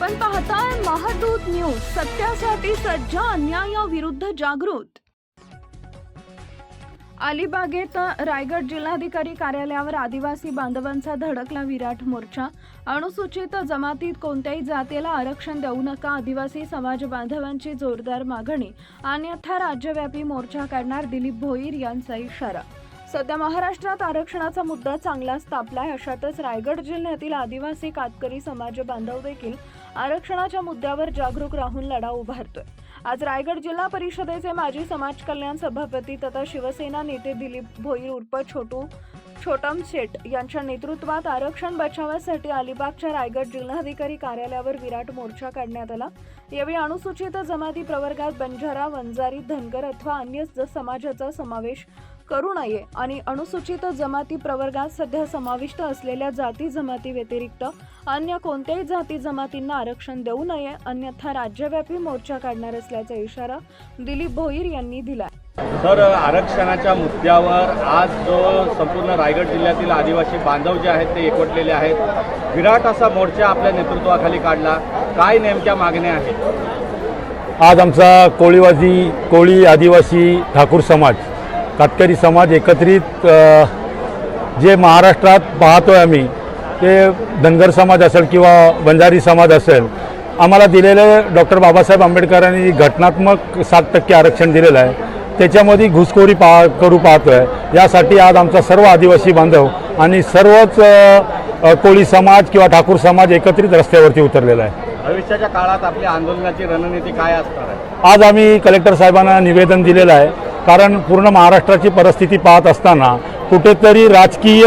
आपण पाहताय महादूत न्यूज सत्यासाठी सज्ज अन्यायाविरुद्ध जागृत. अलिबागेत रायगड जिल्हाधिकारी कार्यालयावर आदिवासी बांधवांचा धडकला विराट मोर्चा. अनुसूचित जमातीत कोणत्याही जातीला आरक्षण देऊ नका आदिवासी समाज बांधवांची जोरदार मागणी. अन्यथा राज्यव्यापी मोर्चा काढणार दिलीप भोईर यांचा इशारा. सध्या महाराष्ट्रात आरक्षणाचा मुद्दा चांगलाच तापलाय अशातच रायगड जिल्ह्यातील आदिवासी कातकरी समाज बांधव देखील आरक्षणाच्या मुद्द्यावर जागरूक राहून लढा उभारतोय. आज रायगड जिल्हा परिषदेचे माजी समाज कल्याण सभापती तथा शिवसेना नेते दिलीप भोईर उर्फ छोटू छोटम शेट यांच्या नेतृत्वात आरक्षण बचावासाठी अलिबागच्या रायगड जिल्हाधिकारी कार्यालयावर विराट मोर्चा काढण्यात आला. यावेळी अनुसूचित जमाती प्रवर्गात बंजारा वंजारी धनगर अथवा अन्य समाजाचा समावेश करू नये आणि अनुसूचित जमाती प्रवर्गात सध्या समाविष्ट असलेल्या जाती जमाती व्यतिरिक्त अन्य कोणत्याही जाती जमातींना आरक्षण देऊ नये अन्यथा राज्यव्यापी मोर्चा काढणार असल्याचा इशारा दिलीप भोईर यांनी दिला तर आरक्षणाच्या मुद्द्यावर आज जो संपूर्ण रायगड जिल्ह्यातील आदिवासी बांधव जे आहेत ते एकवटलेले आहेत. विराट असा मोर्चा आपल्या नेतृत्वाखाली काढला. काय नेमक्या मागण्या आहेत? आज आमचा कोळीवासी कोळी आदिवासी ठाकूर समाज कातकरी समाज एकत्रित जे महाराष्ट्रात पाहतोय आम्ही ते धनगर समाज असेल किंवा बंजारी समाज असेल आम्हाला दिलेलं डॉक्टर बाबासाहेब आंबेडकरांनी घटनात्मक सात टक्के आरक्षण दिलेलं आहे. त्याच्यामध्ये घुसखोरी पा करू पाहतोय. यासाठी आज आमचा सर्व आदिवासी बांधव आणि सर्वच कोळी समाज किंवा ठाकूर समाज एकत्रित रस्त्यावरती उतरलेला आहे. भविष्याच्या काळात आपली आंदोलनाची रणनीती काय असणार आहे? आज आम्ही कलेक्टर साहेबांना निवेदन दिलेलं आहे. कारण पूर्ण महाराष्ट्राची परिस्थिती पाहत असताना कुठेतरी राजकीय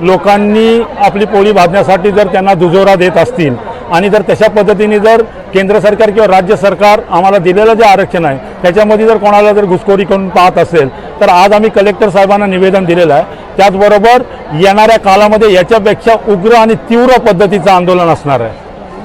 लोकांनी आपली पोळी भाजण्यासाठी जर त्यांना दुजोरा देत असतील आणि जर तशा पद्धतीने जर केंद्र सरकार किंवा राज्य सरकार आम्हाला दिलेलं जे आरक्षण आहे त्याच्यामध्ये जर कोणाला जर घुसखोरी करून पाहत असेल तर आज आम्ही कलेक्टर साहेबांना निवेदन दिलेलं आहे. त्याचबरोबर येणाऱ्या काळामध्ये याच्यापेक्षा उग्र आणि तीव्र पद्धतीचं आंदोलन असणार आहे.